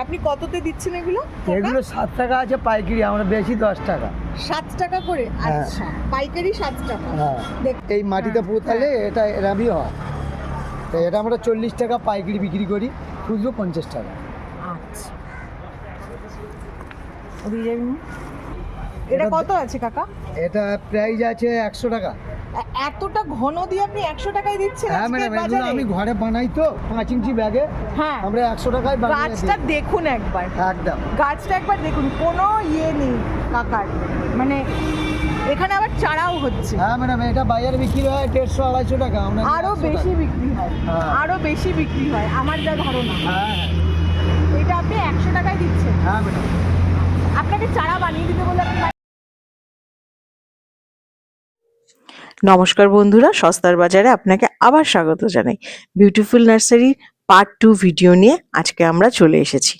আপনি কততে দিচ্ছেন এগুলো? এগুলো সাত টাকা আছে পাইকারি আমরা বেশি দশ টাকা। সাত টাকা করে? হ্যাঁ। আচ্ছা পাইকারি সাত টাকা। হ্যাঁ। দেখ- এই মাটিতে হ্যাঁ, পোতালে এটা এরামই হয়। তো এটা আমরা চল্লিশ টাকা পাইকারি বিক্রি করি খুচরো পঞ্চাশ টাকা। আচ্ছা। এটা কত আছে কাকা? এটা প্রাইস আছে একশো টাকা। এতটা ঘন দিয়ে আপনি একশো টাকায় দিচ্ছেন হ্যাঁ ম্যাডাম এগুলো আমি ঘরে বানাই তো পাঁচ ইঞ্চি ব্যাগে। হ্যাঁ। আমরা একশো টাকায় গাছটা দেখুন একবার। একদম। গাছটা একবার দেখুন কোনো ইয়ে নেই কাকার। মানে এখানে আবার চারাও হচ্ছে। হ্যাঁ ম্যাডাম এটা বাজারে বিক্রি হয় দেড়শো আড়াইশো টাকা আমরা নিই আরও বেশি বিক্রি হয়। হ্যাঁ। আরও বেশি বিক্রি হয় আমার যা ধারণা। হ্যাঁ এটা আপনি একশো টাকায় দিচ্ছেন। হ্যাঁ ম্যাডাম আপনাকে চারা বানিয়ে দিতে বলে আপনি নমস্কার বন্ধুরা সস্তার বাজারে আপনাকে আবার স্বাগত জানাই। বিউটিফুল নার্সারির পার্ট টু ভিডিও নিয়ে আজকে আমরা চলে এসেছি।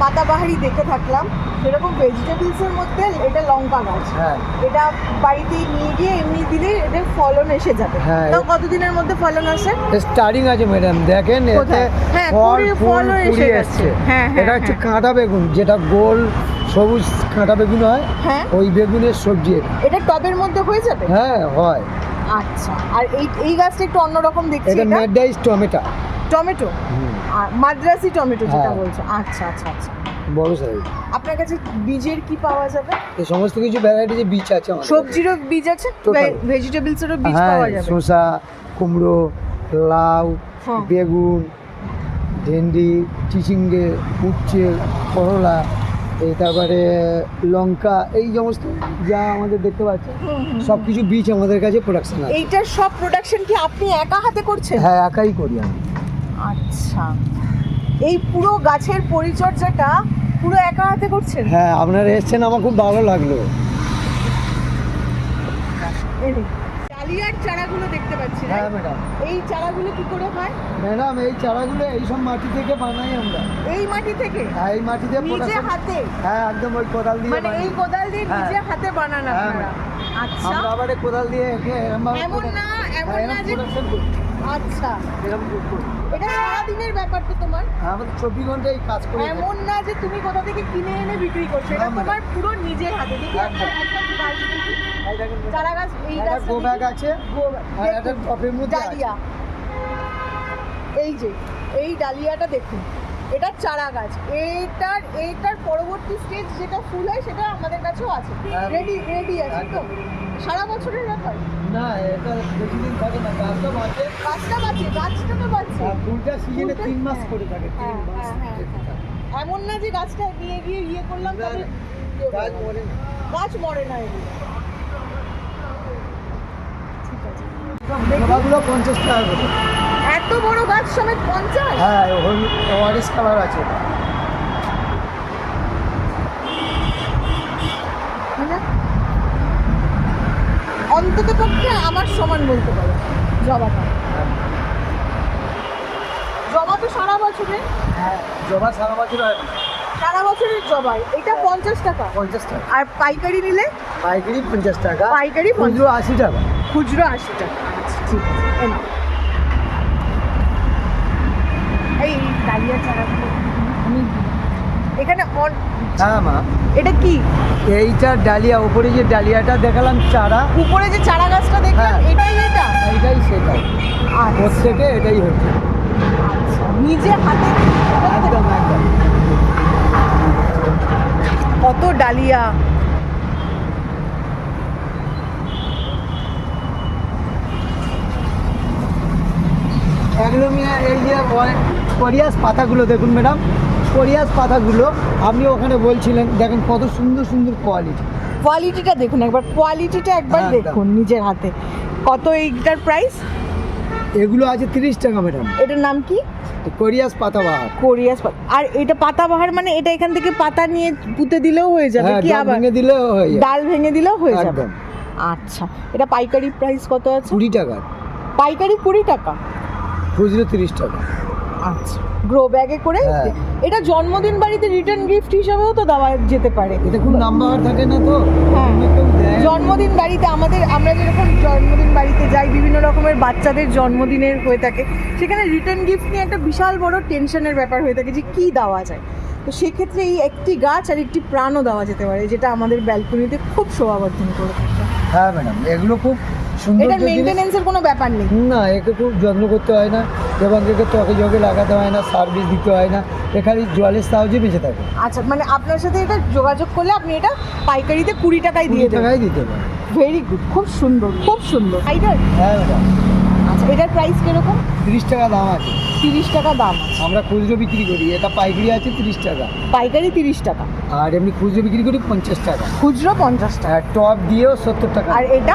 পাতাবাহারি দেখে থাকলাম। সেরকম ভেজিটেবলস এর মধ্যে এটা লঙ্কা গাছ। হ্যাঁ। এটা বাড়িতে নিয়ে গিয়ে এমনি দিলে এদের ফলন এসে যাবে। হ্যাঁ। তাও কতদিনের মধ্যে ফলন আসে? স্টার্টিং আছে ম্যাডাম দেখেন এতে? হ্যাঁ, ফল ফুল এসে গেছে। এটা হচ্ছে। কাঁটা বেগুন যেটা গোল সবুজ কাঁটা বেগুন হয় হ্যাঁ। ওই বেগুনের সবজি এটা। এটা টবের মধ্যে হয়ে যাবে? হ্যাঁ হয়। আচ্ছা আর এই এই গাছটা একটু অন্যরকম দেখছি এটা ম্যাডাইস টমেটো। টমেটো? আর মাদ্রাসি টমেটো যেটা হ্যাঁ। বলছো। আচ্ছা আচ্ছা আচ্ছা। বড় সাইজ। আপনার কাছে বীজের কি পাওয়া যাবে? এই সমস্ত কিছু ভ্যারাইটি যে বীজ আছে সবজিরও বীজ আছে? ভেজিটেবলসেরও বীজ হ্যাঁ পাওয়া যাবে? শসা কুমড়ো লাউ হ্যাঁ। বেগুন ভেন্ডি চিচিঙ্গে উচ্ছে করলা এই তারপরে লঙ্কা এই সমস্ত যা আমাদের দেখতে পাচ্ছেন। সব কিছু বীজ আমাদের কাছে প্রোডাকশন আছে। এইটার সব প্রোডাকশন কি আপনি একা হাতে করছেন? হ্যাঁ একাই করি আমি। আচ্ছা। এই পুরো গাছের পরিচর্যাটা পুরো একা হাতে করছেন? হ্যাঁ আপনারা এসছেন আমার খুব ভালো লাগল। নিন। চারাগুলো দেখতে পাচ্ছি হ্যাঁ ম্যাডাম এই চারাগুলো কি করে হয়? ম্যাডাম এই চারাগুলো এই সব মাটি থেকে বানাই আমরা। এই মাটি থেকে? হ্যাঁ, এই মাটি দিয়ে নিজে হাতে? হ্যাঁ একদম ওই কোদাল দিয়ে মানে এই কোদাল দিয়ে হ্যাঁ। নিজে হাতে বানান হ্যাঁ, আপনারা? আচ্ছা। আমরা আবার কোদাল দিয়ে এমন না এমন হ্যাঁ, না যে আচ্ছা। এরম করি। এটা সারাদিনের ব্যাপার তো তোমার। আমাদের চব্বিশ ঘন্টায় কাজ করে এমন না যে তুমি কোথা থেকে কিনে এনে বিক্রি করছ এটা তোমার পুরো নিজের হাতে দেখি একটা- গাছ চারা গাছ এই আছে আর একটা টপের মধ্যে ডালিয়া। এই যে এই ডালিয়াটা দেখুন। এটা চারা গাছ। এটার এটার পরবর্তী স্টেজ যেটা ফুল হয় সেটা আমাদের কাছেও আছে। রেডি রেডি আছে তো? সারা বছরের ব্যাপার? না এটা বেশি দিন থাকে না। গাছটা বাঁচে। গাছটা বাঁচে গাছটা তো বাঁচে। ফুলটা সিজনে তিন মাস হ্যাঁ, করে থাকে তিন হ্যাঁ, মাস হ্যাঁ, হ্যাঁ, হ্যাঁ। এমন না যে গাছটা নিয়ে গিয়ে ইয়ে করলাম গাছ মরে না। গাছ মরে না এগুলো ঠিক আছে জবাগুলো পঞ্চাশ টাকা করে। এত বড় গাছ সমেত পঞ্চাশ? হ্যাঁ অরেঞ্জ কালার আছে। মানে? অন্তত পক্ষে আমার সমান বলতে পারো। জবাটা জবা তো সারা বছরে? হ্যাঁ জবা সারা বছর হয়। সারা বছরের জবাই এটা পঞ্চাশ টাকা? পঞ্চাশ টাকা। আর পাইকারি নিলে? পাইকারি পঞ্চাশ টাকা। পাইকারি খুচরো আশি টাকা। খুচরো আশি টাকা। আচ্ছা ঠিক এই ডালিয়া চারাগুলো আমি এখানে হ্যাঁ এটা কি? এইটা ডালিয়া উপরে যে ডালিয়াটা দেখালাম চারা। উপরে যে চারা গাছটা দেখলাম হ্যাঁ। এটাই এটা? এইটাই সেটাই। আচ্ছা। প্রত্যেকে এটাই হচ্ছে। আচ্ছা। নিজে হাতে একদম একদম। কত ডালিয়া। একদমই এই যে কোরিয়াস পাতাগুলো দেখুন ম্যাডাম। কোরিয়াস পাতাগুলো আপনি ওখানে বলছিলেন দেখেন কত সুন্দর সুন্দর কোয়ালিটি কোয়ালিটিটা দেখুন একবার কোয়ালিটিটা একবার দেখুন নিজের হাতে। কত এইটার প্রাইস এগুলো আছে তিরিশ টাকা ম্যাডাম। এটার নাম কি? কোরিয়াস পাতাবাহার। কোরিয়াস পাতা আর এটা পাতাবাহার মানে এটা এখান থেকে পাতা নিয়ে পুঁতে দিলেও হয়ে যাবে হ্যাঁ কি আবার? ভেঙে দিলেও হয়ে যাবে। ডাল ভেঙে দিলেও হয়ে যাবে। আচ্ছা এটা পাইকারি প্রাইস কত আছে? কুড়ি টাকা। পাইকারি কুড়ি টাকা। খুচরো তিরিশ টাকা। আচ্ছা। গ্রো ব্যাগে করে হ্যাঁ। এটা জন্মদিন বাড়িতে রিটার্ন গিফট হিসাবেও তো দেওয়া যেতে পারে। এটা খুব নাম্বার থাকে না তো? হ্যাঁ। জন্মদিন বাড়িতে আমাদের আমরা যেরকম জন্মদিন বাড়িতে যাই বিভিন্ন রকমের বাচ্চাদের জন্মদিনের হয়ে থাকে সেখানে রিটার্ন গিফট নিয়ে একটা বিশাল বড় টেনশনের ব্যাপার হয়ে থাকে যে কি দেওয়া যায়। তো সেক্ষেত্রে এই একটি গাছ আর একটি প্রাণও দেওয়া যেতে পারে যেটা আমাদের ব্যালকনিতে খুব শোভাবর্ধন করে থাকে। হ্যাঁ ম্যাডাম এগুলো খুব এটার মেনটেনেন্সের কোনো ব্যাপার নেই। না একে খুব যত্ন করতে হয় না এবং একে ত্বকে জগে লাগাতে হয় না সার্ভিস দিতে হয় না এখানে জলের সাহায্যে বেঁচে থাকে। আচ্ছা মানে আপনার সাথে এটা যোগাযোগ করলে আপনি এটা পাইকারিতে কুড়ি টাকায় দিয়ে দেবেন। টাকায় দিতে পারেন। ভেরি গুড খুব সুন্দর খুব সুন্দর। আইডার হ্যাঁ ম্যাডাম। আচ্ছা এটার প্রাইস কীরকম? তিরিশ টাকা দাম আছে। তিরিশ টাকা দাম আছে। আমরা খুচরো বিক্রি করি এটা পাইকারি আছে তিরিশ টাকা। পাইকারি তিরিশ টাকা। আর এমনি খুচরো বিক্রি করি পঞ্চাশ টাকা। খুচরো পঞ্চাশ টাকা। আর টপ দিয়েও সত্তর টাকা। আর এটা?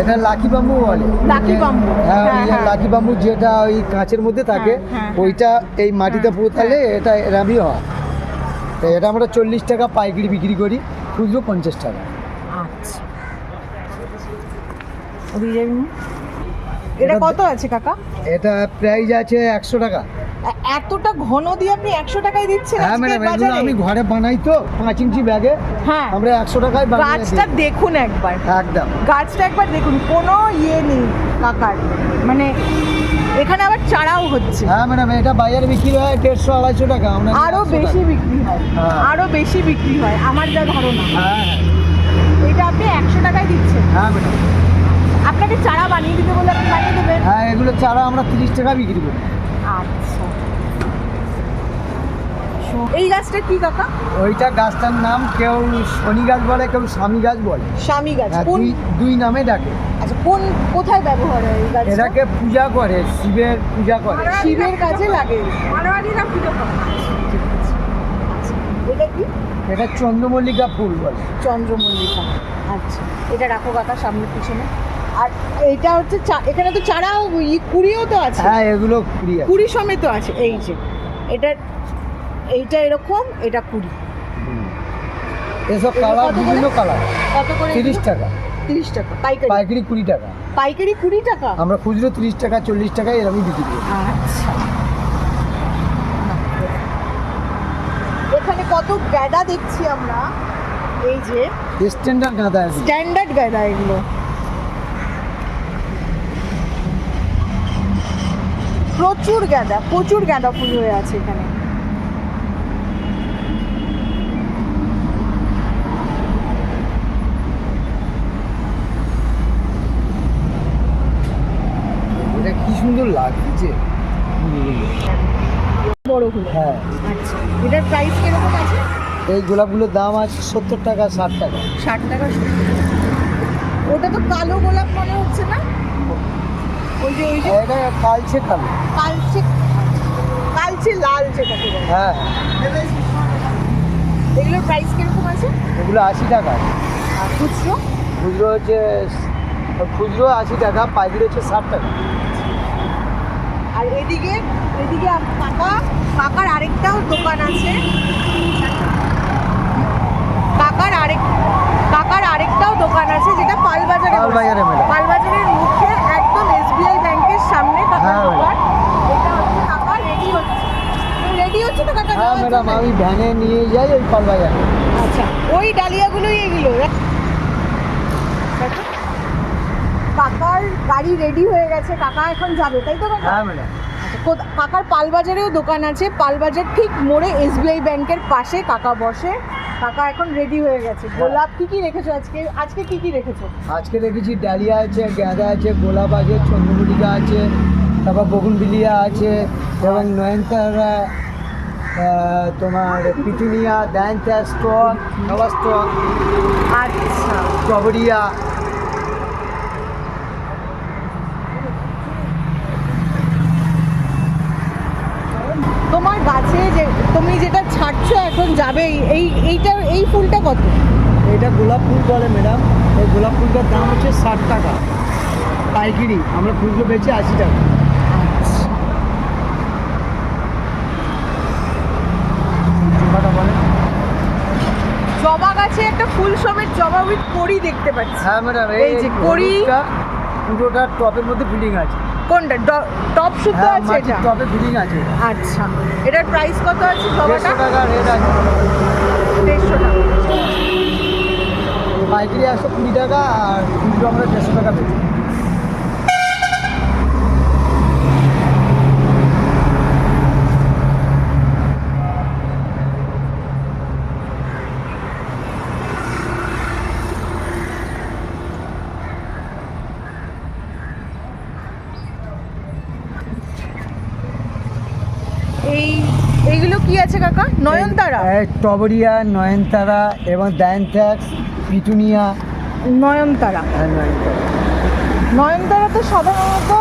এটা লাকি বাম্বু বলে। লাকি বাম্বু, হ্যাঁ হ্যাঁ, হ্যাঁ। লাকি বাম্বু যেটা ওই কাঁচের মধ্যে থাকে হ্যাঁ, হ্যাঁ, ওইটা এই মাটিতে হ্যাঁ, পোতালে এটা এরামই হয়। তো এটা আমরা চল্লিশ টাকা পাইকারি বিক্রি করি খুচরো পঞ্চাশ টাকা। আচ্ছা? এটা কত আছে কাকা? এটা প্রাইস আছে একশো টাকা। এতটা ঘন দিয়ে আপনি একশো টাকায় দিচ্ছেন হ্যাঁ ম্যাডাম এগুলো? আমি ঘরে বানাই তো পাঁচ ইঞ্চি ব্যাগে। হ্যাঁ। আমরা একশো টাকায় গাছটা দেখুন একবার। একদম। গাছটা একবার দেখুন কোনো ইয়ে নেই কাকার। মানে এখানে আবার চারাও হচ্ছে। হ্যাঁ ম্যাডাম এটা বাজারে বিক্রি হয় দেড়শো আড়াইশো টাকা আমরা নিই আরও বেশি বিক্রি হয়। হ্যাঁ। আরও বেশি বিক্রি হয় আমার যা ধারণা। হ্যাঁ। এটা আপনি একশো টাকায় দিচ্ছেন। হ্যাঁ ম্যাডাম আপনাকে চারা বানিয়ে দিতে বলে আপনি বানিয়ে দেবেন? হ্যাঁ এগুলো চারা আমরা তিরিশ টাকা বিক্রি করি। আচ্ছা। এই গাছটা কি কাকা? ওইটা গাছটার নাম কেউ শনি গাছ বলে কেউ স্বামী গাছ বলে। স্বামী গাছ। হ্যাঁ, কোন দুই দুই নামে ডাকে। আচ্ছা কোন কোথায় ব্যবহার হয় এই গাছটা? এটাকে পূজা করে শিবের পূজা করে। শিবের কাছে লাগে। মারোয়ারিরা পুজো করে। এটা কি? এটা চন্দ্রমল্লিকা ফুল বলে। চন্দ্রমল্লিকা। আচ্ছা এটা রাখো কাকা সামনে পিছনে। আর এটা হচ্ছে এখানে তো চারাও কুড়িও তো আছে। হ্যাঁ এগুলো কুড়ি কুড়ি সমেত আছে এই যে। এটা এইটা এরকম এটা কুড়ি। এসব কালার বিভিন্ন কালার। কত করে তিরিশ টাকা। তিরিশ টাকা পাইকারি। পাইকারি কুড়ি টাকা। পাইকারি কুড়ি টাকা? আমরা খুচরো তিরিশ টাকা চল্লিশ টাকা এরকমই বিক্রি করি। আচ্ছা। এখানে কত গ্যাদা দেখছি আমরা। এই যে স্ট্যান্ডার্ড গাঁদা স্ট্যান্ডার্ড গ্যাদা এগুলো। প্রচুর গাঁদা প্রচুর গাঁদা ফুল হয়ে আছে এখানে। এটা কি সুন্দর লাগছে বড় হ্যাঁ। আচ্ছা এটার প্রাইস কীরকম আছে? এই গোলাপগুলোর দাম আছে সত্তর টাকা ষাট টাকা। ষাট টাকা। ওটা তো কালো গোলাপ মনে হচ্ছে না? ওই যে ওই যে এটা কালছে কালো কালচে কালচে লাল যেটাকে বলে। হ্যাঁ। এগুলোর প্রাইস কীরকম আছে? এগুলো আশি টাকা। আর খুচরো? খুচরো হচ্ছে খুচরো আশি টাকা পাইকারি হচ্ছে ষাট টাকা। আর এদিকে এদিকে কাকা কাকার আরেকটাও দোকান আছে। কাকার আরেক কাকার আরেকটাও দোকান আছে যেটা পালবাজারে। পালবাজারে। পালবাজারের মুখে হ্যাঁ যাওয়ার ম্যাডাম? আমি ভ্যানে নিয়ে যাই ওই পালবাজারে আচ্ছা ওই ডালিয়াগুলোই এগুলো। কাকার গাড়ি রেডি হয়ে গেছে কাকা এখন যাবে তাই তো কাকা? হ্যাঁ ম্যাডাম। আচ্ছা, কাকার পালবাজারেও দোকান আছে পালবাজার ঠিক মোড়ে এসবিআই ব্যাংকের পাশে কাকা বসে। কাকা এখন রেডি হয়ে গেছে। গোলাপ কি কি রেখেছো আজকে? আজকে কি কি রেখেছো? আজকে রেখেছি ডালিয়া আছে গাঁদা আছে গোলাপ আছে চন্দ্রমল্লিকা আছে তারপর বগুনবিলিয়া আছে এবং নয়নতারা তোমার পিটুনিয়া দ্যান্তা স্টক নবা স্টক আচ্ছা। স্ট্রবেরিয়া তোমার গাছে যে তুমি যেটা ছাড়ছো এখন যাবে এই এইটা এই ফুলটা কত? এটা গোলাপ ফুল বলে ম্যাডাম এই গোলাপ ফুলটার দাম হচ্ছে ষাট টাকা। পাইকারি আমরা খুচরো বেচি আশি টাকা জবাটা বলেন গাছে একটা ফুল সমেত জবা উইথ কড়ি দেখতে পাচ্ছি। হ্যাঁ ম্যাডাম এই যে কড়ি। পুরোটা টপের মধ্যে ফিলিং আছে। কোনটা? টপ শুদ্ধ হ্যাঁ আছে এটা? টপে ফিটিং আছে আচ্ছা। এটার প্রাইস কত আছে জবাটা 150 টাকা রেট আছে। দেড়শো টাকা। পাইকারি একশো কুড়ি টাকা আর খুচরো আমরা দেড়শো টাকা বেচি এই এইগুলো কি আছে কাকা? নয়নতারা? টবরিয়া নয়নতারা এবং ডায়নথ্যাক্স পিটুনিয়া। নয়নতারা। আর নয়নতারা। নয়নতারা তো সাধারণত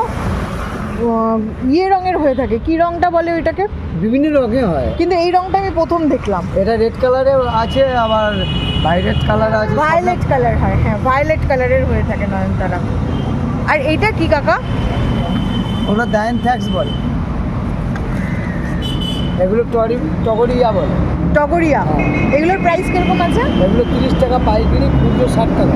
ইয়ে রঙের হয়ে থাকে। কি রংটা বলে ওইটাকে? বিভিন্ন রঙে হয়। কিন্তু এই রংটা আমি প্রথম দেখলাম। এটা রেড কালারে আছে আবার ভাইলেট কালার আছে। ভায়োলেট কালার হয় হ্যাঁ ভায়োলেট কালারের হয়ে থাকে নয়নতারা। আর এইটা কি কাকা? ওগুলো ডায়নথ্যাক্স বলে। এগুলো টরি টগরিয়া বলে। টগরিয়া। হ্যাঁ। এগুলোর প্রাইস কীরকম আছে? এগুলো তিরিশ টাকা পাইকারি খুচরো ষাট টাকা।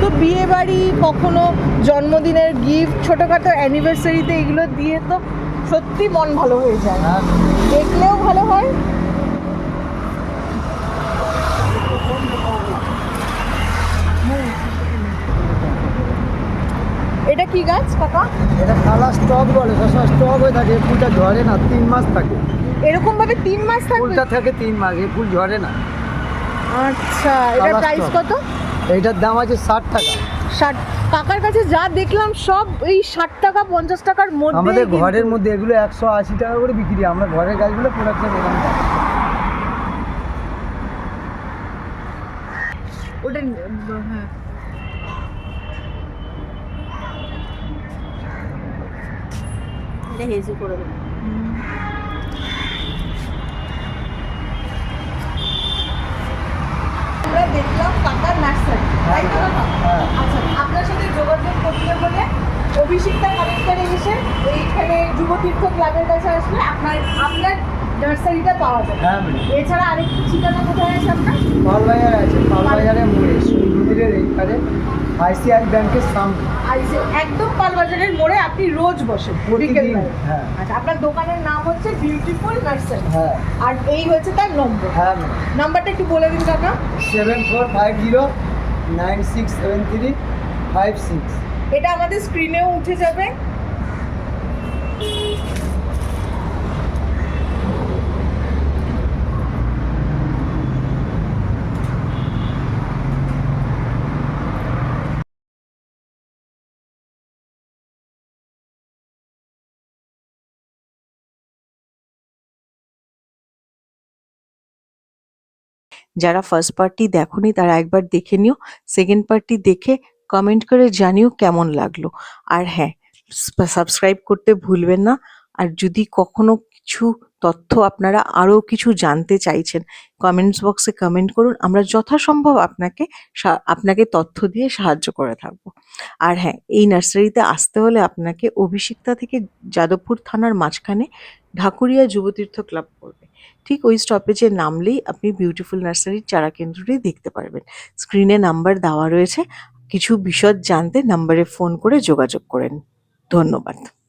তো বিয়ে বাড়ি কখনো জন্মদিনের গিফট ছোটোখাটো অ্যানিভার্সারিতে এগুলো দিয়ে তো সত্যি মন ভালো হয়ে যায়। হ্যাঁ। দেখলেও ভালো হয় এটা কি গাছ কাকা? এটা কালা স্টক বলে সবসময় স্টক হয়ে থাকে ফুলটা ঝরে না তিন মাস থাকে। এরকম ভাবে তিন মাস থাকবে? ফুলটা থাকে তিন মাস এই ফুল ঝরে না। আচ্ছা কালা প্রাইস কত? এইটার দাম আছে ষাট টাকা। ষাট কাকার কাছে যা দেখলাম সব এই ষাট টাকা পঞ্চাশ টাকার মধ্যে আমাদের ঘরের মধ্যে এগুলো একশো আশি টাকা করে বিক্রি আমরা ঘরের গাছগুলো প্রোডাকশন এরকম ওটা হ্যাঁ। এটা হেজি করে দেবো। আমরা দেখলাম কাকার নার্সারি তাই তো? হ্যাঁ। আচ্ছা আপনার সাথে যোগাযোগ করতে হলে কালেক্টারে এসে এইখানে যুবতীর্থ ক্লাবের কাছে আসলে আপনার আপনার নার্সারিটা পাওয়া যায় হ্যাঁ এছাড়া আরেকটি ঠিকানা কোথায় আছে আপনার? পালবাজার আছে পালবাজারে মোড়ে মন্দিরের এইখানে। আইসিআই ব্যাংকের সামনে। আইসে একদম পালবাজারের মোড়ে আপনি রোজ বসেন প্রতিদিন হ্যাঁ। আচ্ছা আপনার দোকানের নাম হচ্ছে বিউটিফুল নার্সারি হ্যাঁ। আর এই হচ্ছে তার নম্বর হ্যাঁ নাম্বারটা একটু বলে দিন কাকা seven four five zero nine six seven three five six এটা আমাদের স্ক্রিনেও উঠে যাবে। যারা ফার্স্ট পার্টটি দেখোনি তারা একবার দেখে নিও। সেকেন্ড পার্টটি দেখে কমেন্ট করে জানিও কেমন লাগল। আর হ্যাঁ সাবস্ক্রাইব করতে ভুলবেন না। আর যদি কখনো কিছু তথ্য আপনারা আরও কিছু জানতে চাইছেন কমেন্টস বক্সে কমেন্ট করুন। আমরা যথাসম্ভব আপনাকে আপনাকে তথ্য দিয়ে সাহায্য করে থাকব। আর হ্যাঁ এই নার্সারিতে আসতে হলে আপনাকে অভিষিক্তা থেকে যাদবপুর থানার মাঝখানে ঢাকুরিয়া যুবতীর্থ ক্লাব পড়বে ঠিক ওই স্টপেজে নামলেই আপনি বিউটিফুল নার্সারির চারা কেন্দ্রটি দেখতে পারবেন। স্ক্রিনে নাম্বার দেওয়া রয়েছে। কিছু বিশদ জানতে নাম্বারে ফোন করে যোগাযোগ করেন। ধন্যবাদ।